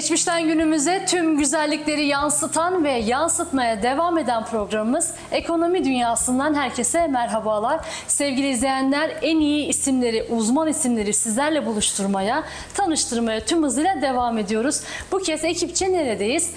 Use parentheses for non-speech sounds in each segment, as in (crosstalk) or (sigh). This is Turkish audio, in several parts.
Geçmişten günümüze tüm güzellikleri yansıtan ve yansıtmaya devam eden programımız Ekonomi Dünyası'ndan herkese merhabalar. Sevgili izleyenler en iyi isimleri, uzman isimleri sizlerle buluşturmaya, tanıştırmaya tüm hızıyla devam ediyoruz. Bu kez ekipçe neredeyiz?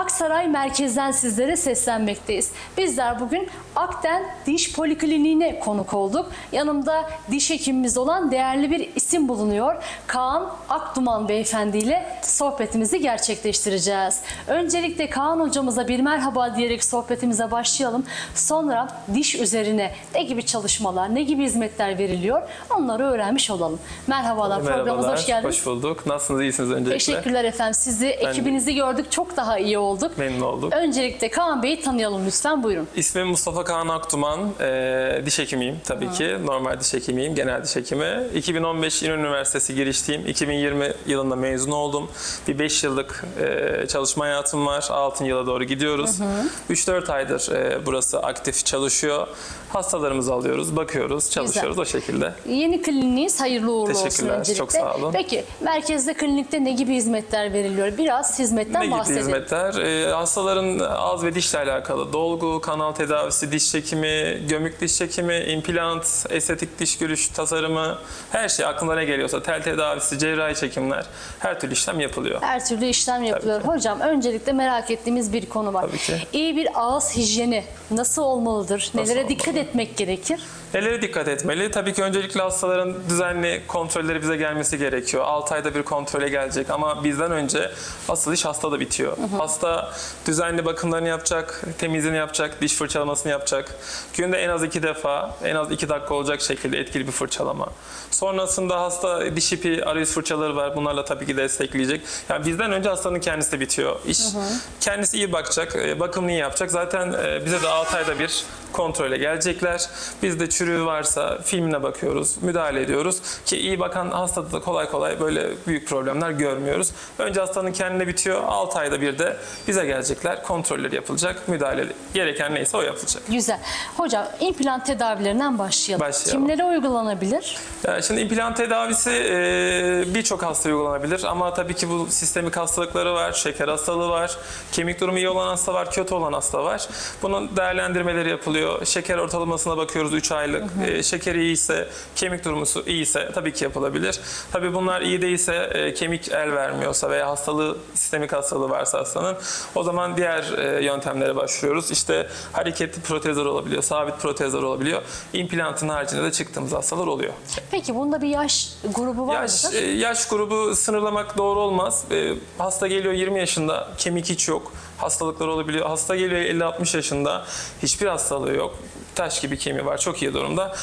Aksaray merkezden sizlere seslenmekteyiz. Bizler bugün Akden Diş Polikliniğine konuk olduk. Yanımda diş hekimimiz olan değerli bir isim bulunuyor. Kaan Akduman Beyefendi ile sohbetimizi gerçekleştireceğiz. Öncelikle Kaan hocamıza bir merhaba diyerek sohbetimize başlayalım. Sonra diş üzerine ne gibi çalışmalar, ne gibi hizmetler veriliyor onları öğrenmiş olalım. Merhabalar, programımıza hoş geldiniz. Hoş bulduk. Nasılsınız? İyisiniz öncelikle? Teşekkürler efendim. Sizi, ekibinizi gördük. Çok daha iyi olduk. Memnun olduk. Öncelikle Kaan Bey'i tanıyalım lütfen. Buyurun. İsmim Mustafa Kaan Aktuman. Ee, diş hekimiyim tabii ki. Normal diş hekimiyim, genel diş hekimi. 2015 İnönü Üniversitesi girişliyim. 2020 yılında mezun oldum. Bir 5 yıllık e, çalışma hayatım var. 6. yıla doğru gidiyoruz. 3-4 aydır e, burası aktif çalışıyor. Hastalarımızı alıyoruz, bakıyoruz, çalışıyoruz o şekilde. Yeni kliniğiniz hayırlı uğurlu olsun Teşekkürler, öncelikle. çok sağ olun. Peki merkezde klinikte ne gibi hizmetler veriliyor? Biraz hizmetten Ne gibi bahsedelim. hizmetler? Ee, hastaların ağız ve dişle alakalı dolgu, kanal tedavisi, diş çekimi, gömük diş çekimi, implant, estetik diş görüş tasarımı, her şey aklına ne geliyorsa tel tedavisi, cerrahi çekimler, her türlü işlem yapılıyor. Her türlü işlem yapılıyor. Hocam öncelikle merak ettiğimiz bir konu var. Tabii ki. İyi bir ağız hijyeni nasıl olmalıdır? Nelere olmalı? dikkat etmek gerekir? Nelere dikkat etmeli? Tabii ki öncelikle hastaların düzenli kontrolleri bize gelmesi gerekiyor. 6 ayda bir kontrole gelecek ama bizden önce asıl iş hastada bitiyor. Hasta düzenli bakımlarını yapacak, temizliğini yapacak, diş fırçalamasını yapacak. Günde en az 2 defa, en az 2 dakika olacak şekilde etkili bir fırçalama. Sonrasında hasta diş ipi, arayüz fırçaları var. Bunlarla tabii ki destekleyecek. Yani bizden önce hastanın kendisi bitiyor. İş kendisi iyi bakacak, e, bakımını iyi yapacak. Zaten e, bize de 6 ayda bir kontrole gelecekler. Biz de çürüğü varsa filmine bakıyoruz, müdahale ediyoruz ki iyi bakan hastada da kolay kolay böyle büyük problemler görmüyoruz. Önce hastanın kendine bitiyor, 6 ayda bir de bize gelecekler, kontrolleri yapılacak, müdahale gereken neyse o yapılacak. Güzel. Hocam implant tedavilerinden başlayalım. Başlayalım. Kimlere uygulanabilir? Yani şimdi implant tedavisi e, birçok hastaya uygulanabilir ama tabii ki bu sistemik hastalıkları var, şeker hastalığı var, kemik durumu iyi olan hasta var, kötü olan hasta var. Bunun değerlendirmeleri yapılıyor. Şeker ortalamasına bakıyoruz 3 aylık. E, şekeri iyiyse, kemik durumu iyiyse tabii ki yapılabilir. Tabii bunlar iyi değilse, e, kemik el vermiyorsa veya hastalığı, sistemik hastalığı varsa hastanın o zaman diğer e, yöntemlere başvuruyoruz. İşte hareketli protezler olabiliyor, sabit protezler olabiliyor. İmplantın haricinde de çıktığımız hastalar oluyor. Peki bunda bir yaş grubu var Yaş, mıdır? e, yaş grubu sınırlamak doğru olmaz. E, Hasta geliyor 20 yaşında, kemik hiç yok. Hastalıklar olabiliyor. Hasta geliyor 50-60 yaşında, hiçbir hastalığı yok. Taş gibi kemiği var, çok iyi durumda.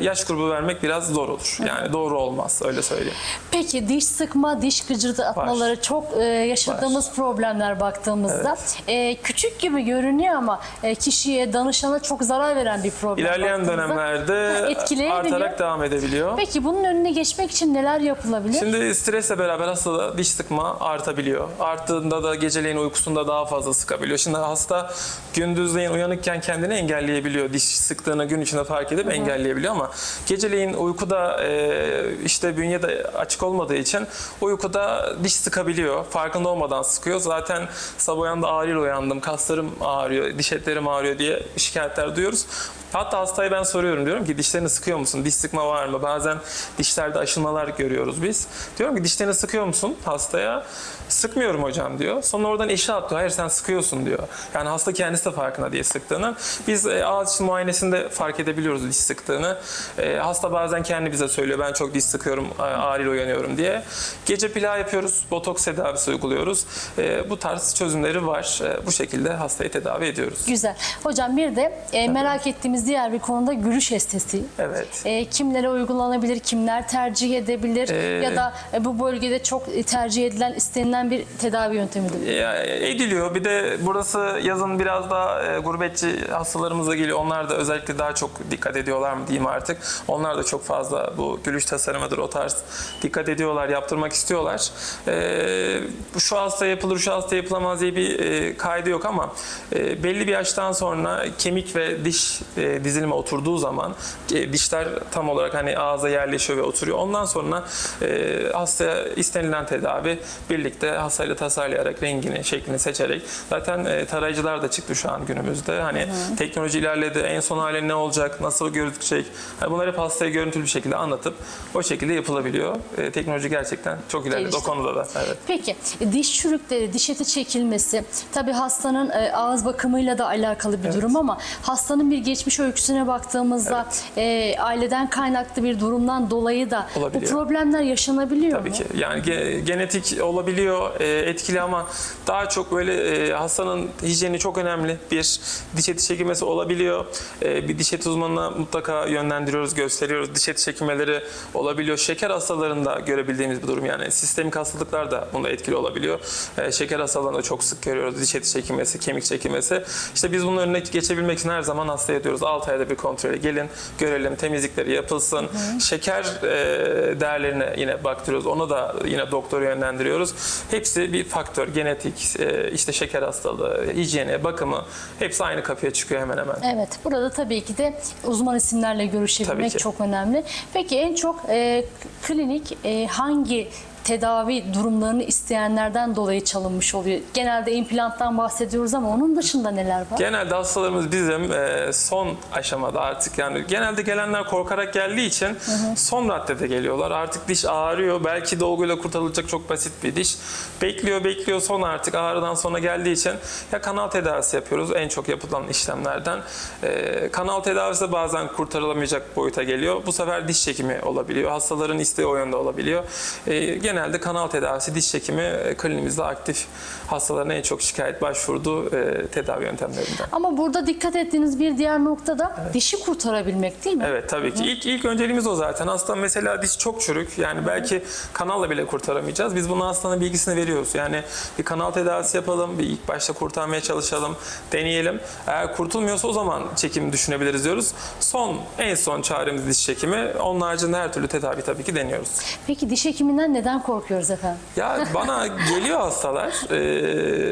Yaş grubu vermek biraz zor olur. Yani doğru olmaz, öyle söyleyeyim. Peki diş sıkma, diş gıcırdatmaları çok e, yaşadığımız problemler baktığımızda e, küçük gibi görünüyor ama e, kişiye, danışana çok zarar veren bir problem. İlerleyen dönemlerde Ha, artarak devam edebiliyor. Peki bunun önüne geçmek için neler yapılabilir? Şimdi stresle beraber hastada diş sıkma artabiliyor. Arttığında da geceleyin uykusunda daha fazla sıkabiliyor. Şimdi hasta gündüzleyin uyanıkken kendini engelleyebiliyor. Diş sıktığını gün içinde fark edip engelleyebiliyor ama geceleyin uykuda e, işte bünye de açık olmadığı için uykuda diş sıkabiliyor. Farkında olmadan sıkıyor. Zaten sabah uyandı ağrıyla uyandım. Kaslarım ağrıyor, diş etlerim ağrıyor diye şikayetler duyuyoruz. Hatta hastaya ben soruyorum diyorum ki dişlerini sıkıyor musun? Diş sıkma var mı? Bazen dişlerde aşınmalar görüyoruz biz. Diyorum ki dişlerini sıkıyor musun hastaya? Sıkmıyorum hocam diyor. Sonra oradan eşi atlıyor. Hayır sen sıkıyorsun diyor. Yani hasta kendisi de farkında diye sıktığını. Biz e, ağız için muayenesinde fark edebiliyoruz diş sıktığını. E, hasta bazen kendi bize söylüyor. Ben çok diş sıkıyorum, ağrıyla uyanıyorum diye. Gece plağı yapıyoruz. Botoks tedavisi uyguluyoruz. E, bu tarz çözümleri var. E, bu şekilde hastayı tedavi ediyoruz. Güzel. Hocam bir de e, merak ettiğimiz diğer bir konuda gülüş estetiği. Evet. E, kimlere uygulanabilir, kimler tercih edebilir Ee, ya da e, bu bölgede çok tercih edilen, istenilen bir tedavi yöntemidir. Ya, ediliyor. Bir de burası yazın biraz daha e, gurbetçi hastalarımız da geliyor. Onlar da özellikle daha çok dikkat ediyorlar mı diyeyim artık. Onlar da çok fazla bu gülüş tasarımıdır o tarz dikkat ediyorlar, yaptırmak istiyorlar. E, şu hasta yapılır, şu hasta yapılamaz diye bir e, kaydı yok ama e, belli bir yaştan sonra kemik ve diş e, dizilime oturduğu zaman e, dişler tam olarak hani ağza yerleşiyor ve oturuyor. Ondan sonra e, hastaya istenilen tedavi birlikte hastayla tasarlayarak rengini, şeklini seçerek zaten e, tarayıcılar da çıktı şu an günümüzde. Hani teknoloji ilerledi. En son hali ne olacak? Nasıl gözükecek? Hani bunları hep hastaya görüntülü bir şekilde anlatıp o şekilde yapılabiliyor. E, teknoloji gerçekten çok ilerledi Gelişti. o konuda da. Evet. Peki diş çürükleri, diş eti çekilmesi tabii hastanın e, ağız bakımıyla da alakalı bir durum ama hastanın bir geçmiş öyküsüne baktığımızda e, aileden kaynaklı bir durumdan dolayı da bu Olabiliyor. problemler yaşanabiliyor Tabii mu? ki. Yani ge- genetik olabiliyor, e, etkili ama daha çok böyle e, hastanın hijyeni çok önemli. Bir diş eti çekilmesi olabiliyor. E, bir diş eti uzmanına mutlaka yönlendiriyoruz, gösteriyoruz. Diş eti çekilmeleri olabiliyor. Şeker hastalarında görebildiğimiz bir durum. Yani sistemik hastalıklar da bunda etkili olabiliyor. E, şeker hastalarında çok sık görüyoruz. Diş eti çekilmesi, kemik çekilmesi. İşte biz bunun önüne geçebilmek için her zaman hastaya diyoruz. 6 ayda bir kontrole gelin, görelim, temizlikleri yapılsın. Şeker e, değerlerine yine baktırıyoruz. Onu da yine doktora yönlendiriyoruz. Hepsi bir faktör. Genetik, e, işte şeker hastalığı, hijyeni, bakımı hepsi aynı kapıya çıkıyor hemen hemen. Evet, burada tabii ki de uzman isimlerle görüşebilmek çok önemli. Peki en çok e, klinik e, hangi tedavi durumlarını isteyenlerden dolayı çalınmış oluyor? Genelde implanttan bahsediyoruz ama onun dışında neler var? Genelde hastalarımız bizim e, son aşamada artık yani genelde gelenler korkarak geldiği için son raddede geliyorlar. Artık diş ağrıyor. Belki dolguyla kurtarılacak çok basit bir diş. Bekliyor bekliyor son artık ağrıdan sonra geldiği için ya kanal tedavisi yapıyoruz en çok yapılan işlemlerden. E, kanal tedavisi de bazen kurtarılamayacak boyuta geliyor. Bu sefer diş çekimi olabiliyor. Hastaların isteği o yönde olabiliyor. E, genelde kanal tedavisi, diş çekimi e, klinimizde aktif hastaların en çok şikayet başvurduğu e, tedavi yöntemlerinden. Ama burada dikkat ettiğiniz bir diğer nokta da dişi kurtarabilmek değil mi? Evet tabii ki. İlk, ilk önceliğimiz o zaten. Hasta mesela diş çok çürük. Yani belki kanalla bile kurtaramayacağız. Biz bunu hastanın bilgisini veriyoruz. Yani bir kanal tedavisi yapalım. Bir ilk başta kurtarmaya çalışalım. Deneyelim. Eğer kurtulmuyorsa o zaman çekim düşünebiliriz diyoruz. Son, en son çaremiz diş çekimi. Onun haricinde her türlü tedavi tabii ki deniyoruz. Peki diş hekiminden neden korkuyoruz efendim? Ya (laughs) bana geliyor hastalar, e,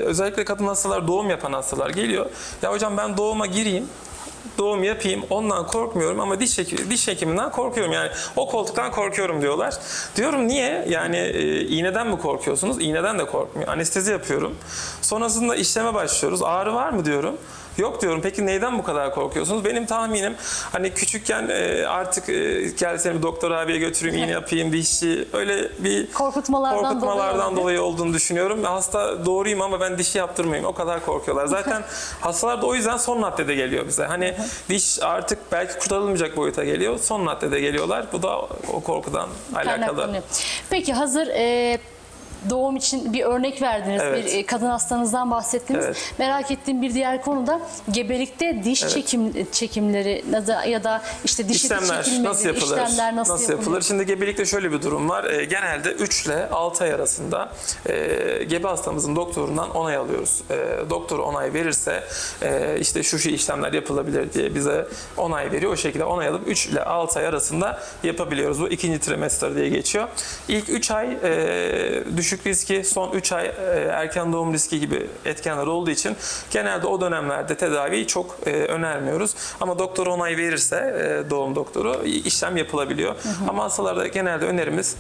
özellikle kadın hastalar, doğum yapan hastalar geliyor. Ya hocam ben doğuma gireyim, doğum yapayım, ondan korkmuyorum ama diş, heki- diş hekiminden korkuyorum. Yani o koltuktan korkuyorum diyorlar. Diyorum niye? Yani e, iğneden mi korkuyorsunuz? İğneden de korkmuyor. Anestezi yapıyorum. Sonrasında işleme başlıyoruz. Ağrı var mı diyorum. Yok diyorum. Peki neyden bu kadar korkuyorsunuz? Benim tahminim hani küçükken e, artık e, gel seni bir doktor abiye götüreyim, iğne (laughs) yapayım, dişçi. Öyle bir Korkutmalardan, korkutmalardan dolayı. dolayı olduğunu düşünüyorum. Hasta doğruyum ama ben dişi yaptırmayayım. O kadar korkuyorlar. Zaten (laughs) hastalar da o yüzden son raddede geliyor bize. Hani diş artık belki kurtarılmayacak boyuta geliyor. Son raddede geliyorlar. Bu da o korkudan alakalı. Peki hazır e, doğum için bir örnek verdiniz. Evet. Bir e, kadın hastanızdan bahsettiniz. Evet. Merak ettiğim bir diğer konu da gebelikte diş çekim çekimleri ya da, işte diş İşlemler çekilmeleri, nasıl yapılır? işlemler nasıl, yapılır? yapılır? Şimdi gebelikte şöyle bir durum var. Ee, genelde 3 ile 6 ay arasında e, gebe hastamızın doktorundan onay alıyoruz. E, doktor onay verirse e, işte şu şu işlemler yapılabilir diye bize onay veriyor. O şekilde onay alıp 3 ile 6 ay arasında yapabiliyoruz. Bu ikinci trimester diye geçiyor. İlk 3 ay e, düşük riski, son 3 ay e, erken doğum riski gibi etkenler olduğu için genelde o dönemlerde tedaviyi çok e, önermiyoruz. Ama doktor onay verirse e, doğum doktoru işlem yapılabiliyor. Ama hastalarda genelde önerimiz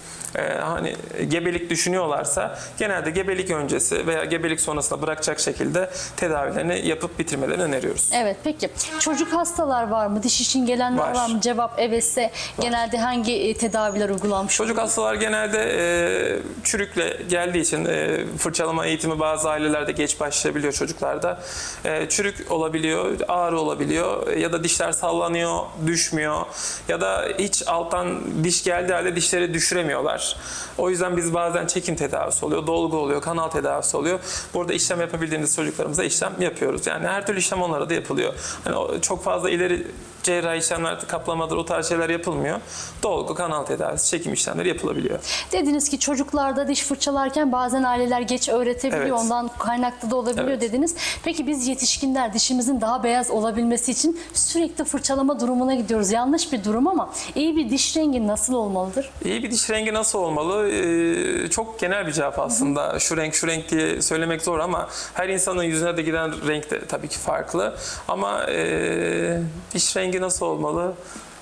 hani gebelik düşünüyorlarsa genelde gebelik öncesi veya gebelik sonrasında bırakacak şekilde tedavilerini yapıp bitirmelerini öneriyoruz. Evet peki çocuk hastalar var mı? Diş için gelenler var, Var. mı? Cevap evetse genelde hangi tedaviler uygulanmış? Çocuk hastalar genelde e, çürükle geldiği için e, fırçalama eğitimi bazı ailelerde geç başlayabiliyor çocuklarda. E, çürük olabiliyor, ağrı olabiliyor e, ya da dişler sallanıyor, düşmüyor ya da hiç alttan diş geldiği halde dişleri düşüremiyorlar. O yüzden biz bazen çekim tedavisi oluyor, dolgu oluyor, kanal tedavisi oluyor. Burada işlem yapabildiğimiz çocuklarımıza işlem yapıyoruz. Yani her türlü işlem onlara da yapılıyor. Hani çok fazla ileri cerrahi işlemler, kaplamadır o tarz şeyler yapılmıyor. Dolgu, kanal tedavisi, çekim işlemleri yapılabiliyor. Dediniz ki çocuklarda diş fırçalama fırçalarken bazen aileler geç öğretebiliyor. Evet. Ondan kaynaklı da olabiliyor Evet. dediniz. Peki biz yetişkinler dişimizin daha beyaz olabilmesi için sürekli fırçalama durumuna gidiyoruz. Yanlış bir durum ama iyi bir diş rengi nasıl olmalıdır? İyi bir diş rengi nasıl olmalı? Ee, çok genel bir cevap aslında. Şu renk şu renk diye söylemek zor ama her insanın yüzüne de giden renk de tabii ki farklı. Ama e, diş rengi nasıl olmalı?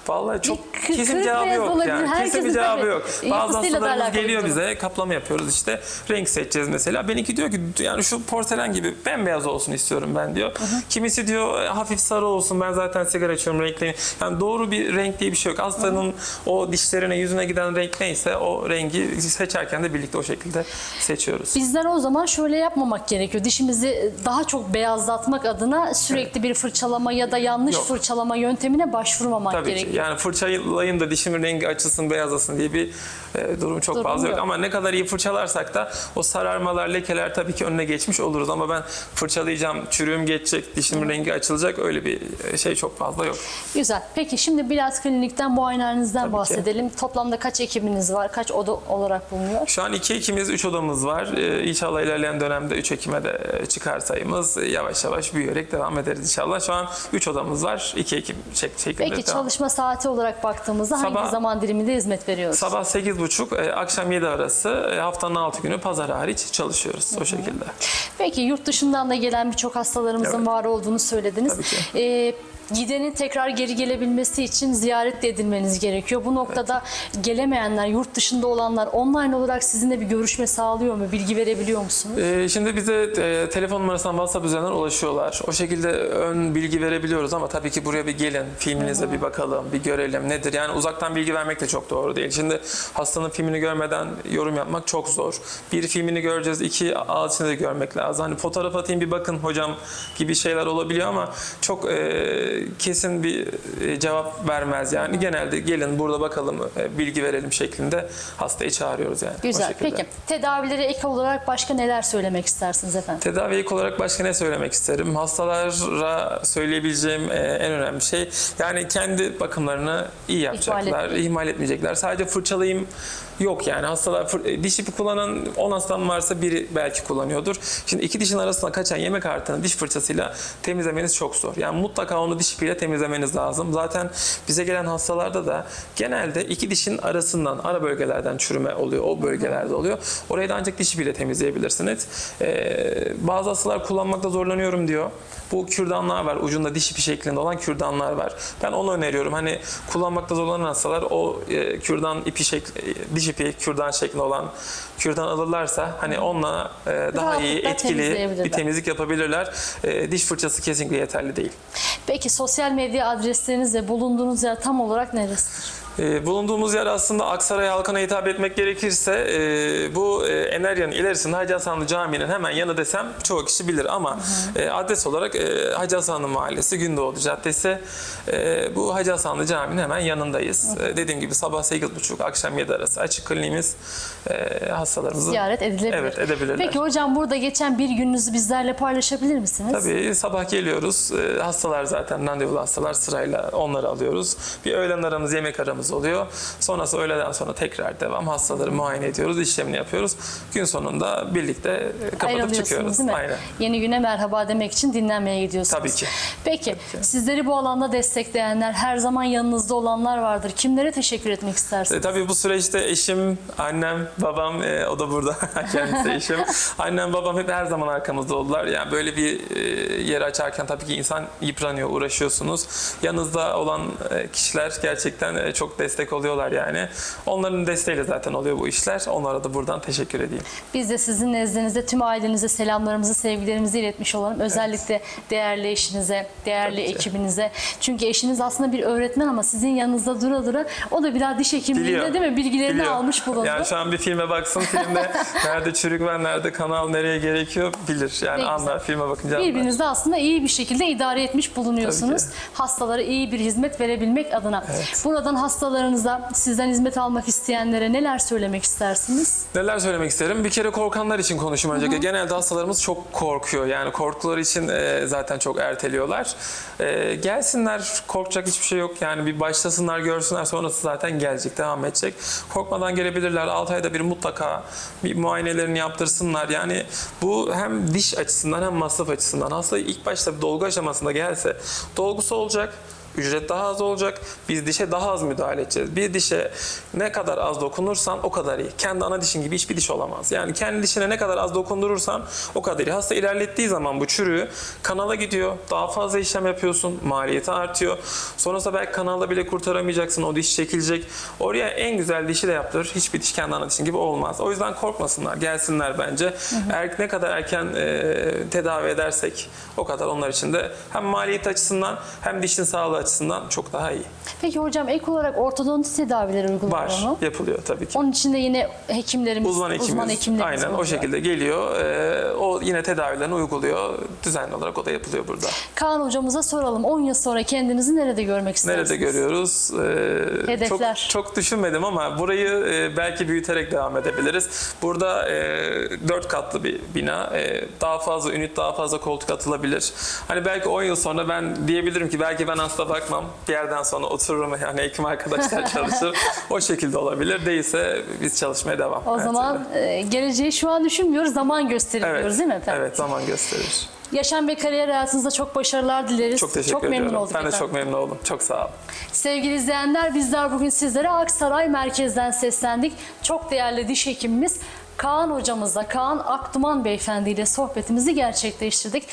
Vallahi çok Bir kesin cevabı yok olabilir. yani. Kesin bir cevabı tabii yok. Bazı hastalarımız geliyor bize kaplama yapıyoruz işte renk seçeceğiz mesela. Benimki diyor ki yani şu porselen gibi bembeyaz olsun istiyorum ben diyor. Kimisi diyor hafif sarı olsun ben zaten sigara içiyorum renkli. Yani doğru bir renk diye bir şey yok. Hastanın o dişlerine yüzüne giden renk neyse o rengi seçerken de birlikte o şekilde seçiyoruz. Bizler o zaman şöyle yapmamak gerekiyor. Dişimizi daha çok beyazlatmak adına sürekli bir fırçalama ya da yanlış Yok. fırçalama yöntemine başvurmamak Tabii gerekiyor. ki. Yani fırçalayayım da dişimin rengi açılsın, beyazlasın diye bir e, durum çok Durum fazla yok. yok. Ama ne kadar iyi fırçalarsak da o sararmalar, lekeler tabii ki önüne geçmiş oluruz. Ama ben fırçalayacağım, çürüğüm geçecek, dişimin rengi açılacak öyle bir e, şey çok fazla yok. Güzel. Peki şimdi biraz klinikten, muayenehanenizden ki. bahsedelim. Toplamda kaç ekibiniz var? Kaç oda olarak bulunuyor? Şu an iki ekimiz, üç odamız var. Ee, inşallah ilerleyen dönemde 3 Ekim'e de e, çıkar sayımız. Yavaş yavaş büyüyerek devam ederiz inşallah. Şu an 3 odamız var. 2 Ekim şek- şeklinde Peki devam. çalışma saati olarak baktığımızda hangi Sabah- zaman diliminde hizmet veriyoruz? Sabah 8.30, e, akşam 7 arası e, haftanın 6 günü pazar hariç çalışıyoruz o şekilde. Peki yurt dışından da gelen birçok hastalarımızın Evet. var olduğunu söylediniz. Tabii ki. Ee, gidenin tekrar geri gelebilmesi için ziyaret edilmeniz gerekiyor. Bu noktada gelemeyenler, yurt dışında olanlar online olarak sizinle bir görüşme sağlıyor mu? Bilgi verebiliyor musunuz? Ee, şimdi bize e, telefon numarasından WhatsApp üzerinden ulaşıyorlar. O şekilde ön bilgi verebiliyoruz ama tabii ki buraya bir gelin, filminize bir bakalım, bir görelim nedir. Yani uzaktan bilgi vermek de çok doğru değil. Şimdi hastanın filmini görmeden yorum yapmak çok zor. Bir filmini göreceğiz, iki içinde de görmek lazım. Hani fotoğraf atayım bir bakın hocam gibi şeyler olabiliyor ama çok e, kesin bir e, cevap vermez yani. Genelde gelin burada bakalım, e, bilgi verelim şeklinde hastayı çağırıyoruz yani. Güzel. Peki tedavileri ek olarak başka neler söylemek istersiniz efendim? Tedavi ilk olarak başka ne söylemek isterim? Hastalara söyleyebileceğim e, en önemli şey yani kendi bakımlarını iyi yapacaklar, ihmal etmeyecekler. Sadece fırçalayayım yok yani hastalar e, diş ipi kullanan 10 hastam varsa biri belki kullanıyordur. Şimdi iki dişin arasına kaçan yemek artığını diş fırçasıyla temizlemeniz çok zor. Yani mutlaka onu diş ipiyle temizlemeniz lazım. Zaten bize gelen hastalarda da genelde iki dişin arasından, ara bölgelerden çürüme oluyor. O bölgelerde oluyor. Orayı da ancak diş ipiyle temizleyebilirsiniz. Ee, bazı hastalar kullanmakta zorlanıyorum diyor. Bu kürdanlar var. Ucunda diş ipi şeklinde olan kürdanlar var. Ben onu öneriyorum. Hani kullanmakta zorlanan hastalar o e, kürdan ipi şekli, e, diş ipi kürdan şeklinde olan kürdan alırlarsa hani onunla e, daha iyi etkili bir temizlik yapabilirler. E, diş fırçası kesinlikle yeterli değil. Peki sosyal medya adresleriniz ve bulunduğunuz yer tam olarak neresidir? E, bulunduğumuz yer aslında Aksaray halkına hitap etmek gerekirse e, bu e, Enerya'nın ilerisinde Hacı Hasanlı Camii'nin hemen yanı desem çoğu kişi bilir ama e, adres olarak e, Hacı Hasanlı Mahallesi Gündoğdu Caddesi e, bu Hacı Hasanlı Camii'nin hemen yanındayız. E, dediğim gibi sabah 8.30 akşam 7 arası açık kliniğimiz e, hastalarımızı Ziyaret edilebilir. Evet edebilirler. Peki hocam burada geçen bir gününüzü bizlerle paylaşabilir misiniz? Tabii sabah geliyoruz. Ee, hastalar zaten randevulu hastalar sırayla onları alıyoruz. Bir öğlen aramız yemek aramız oluyor. Sonrası öğleden sonra tekrar devam. Hastaları muayene ediyoruz, işlemini yapıyoruz. Gün sonunda birlikte e, kapatıp çıkıyoruz. değil mi? Aynen. Yeni güne merhaba demek için dinlenmeye gidiyorsunuz. Tabii ki. Peki sizleri bu alanda destekleyenler, her zaman yanınızda olanlar vardır. Kimlere teşekkür etmek E, istersiniz? tabii bu süreçte eşim, annem, babam, e, o da burada (laughs) kendisi eşim. Annem, babam hep her zaman arkamızda oldular. Yani böyle bir e, yer açarken tabii ki insan yıpranıyor, uğraşıyorsunuz. Yanınızda olan e, kişiler gerçekten e, çok destek oluyorlar yani. Onların desteğiyle zaten oluyor bu işler. Onlara da buradan teşekkür edeyim. Biz de sizin nezdinizde tüm ailenize selamlarımızı, sevgilerimizi iletmiş olalım. Özellikle değerli eşinize, değerli Tabii ki. ekibinize. Çünkü eşiniz aslında bir öğretmen ama sizin yanınızda dura dura o da biraz diş hekimliğinde Biliyor. değil mi? Bilgilerini Biliyor. almış bulundu. Yani şu an bir filme baksın filmde (laughs) nerede çürük var, nerede kanal nereye gerekiyor bilir. Yani Ne güzel. anlar filme bakınca anlar. Birbirinizi aslında iyi bir şekilde idare etmiş bulunuyorsunuz. Hastalara iyi bir hizmet verebilmek adına. Buradan hasta hastalarınıza, sizden hizmet almak isteyenlere neler söylemek istersiniz? Neler söylemek isterim? Bir kere korkanlar için konuşayım öncelikle. Genelde hastalarımız çok korkuyor. Yani korkuları için e, zaten çok erteliyorlar. E, gelsinler, korkacak hiçbir şey yok. Yani bir başlasınlar, görsünler. Sonrası zaten gelecek, devam edecek. Korkmadan gelebilirler. 6 ayda bir mutlaka bir muayenelerini yaptırsınlar. Yani bu hem diş açısından hem masraf açısından. Hasta ilk başta bir dolgu aşamasında gelse dolgusu olacak. Ücret daha az olacak. Biz dişe daha az müdahale edeceğiz. Bir dişe ne kadar az dokunursan o kadar iyi. Kendi ana dişin gibi hiçbir diş olamaz. Yani kendi dişine ne kadar az dokundurursan o kadar iyi. Hasta ilerlettiği zaman bu çürüğü kanala gidiyor. Daha fazla işlem yapıyorsun. Maliyeti artıyor. Sonrasında belki kanalda bile kurtaramayacaksın. O diş çekilecek. Oraya en güzel dişi de yaptır. Hiçbir diş kendi ana dişin gibi olmaz. O yüzden korkmasınlar. Gelsinler bence. Er, ne kadar erken e, tedavi edersek o kadar onlar için de hem maliyet açısından hem dişin sağlığı açısından çok daha iyi. Peki hocam ek olarak ortodonti tedavileri uygulanıyor Var, mu? yapılıyor tabii ki. Onun için de yine hekimlerimiz, Uzman hekimimiz, hekimlerimiz aynen o oluyor. şekilde geliyor. Ee, o yine tedavilerini uyguluyor. Düzenli olarak o da yapılıyor burada. Kaan hocamıza soralım. 10 yıl sonra kendinizi nerede görmek istersiniz? Nerede görüyoruz? Ee, Hedefler. Çok, çok düşünmedim ama burayı e, belki büyüterek devam edebiliriz. Burada e, dört katlı bir bina. E, daha fazla ünit, daha fazla koltuk atılabilir. Hani belki 10 yıl sonra ben diyebilirim ki belki ben hasta bakmam. Bir yerden sonra otururum yani hekim arkadaşlar (laughs) çalışır. o şekilde olabilir. Değilse biz çalışmaya devam. O zaman türlü. e, geleceği şu an düşünmüyoruz, zaman gösteriyoruz Evet, değil mi efendim? evet zaman gösterir. Yaşam ve kariyer hayatınızda çok başarılar dileriz. Çok teşekkür çok ediyorum. memnun olduk ben de efendim. çok memnun oldum. Çok sağ olun. Sevgili izleyenler bizler bugün sizlere Aksaray merkezden seslendik. Çok değerli diş hekimimiz Kaan hocamızla, Kaan Akduman beyefendi ile sohbetimizi gerçekleştirdik.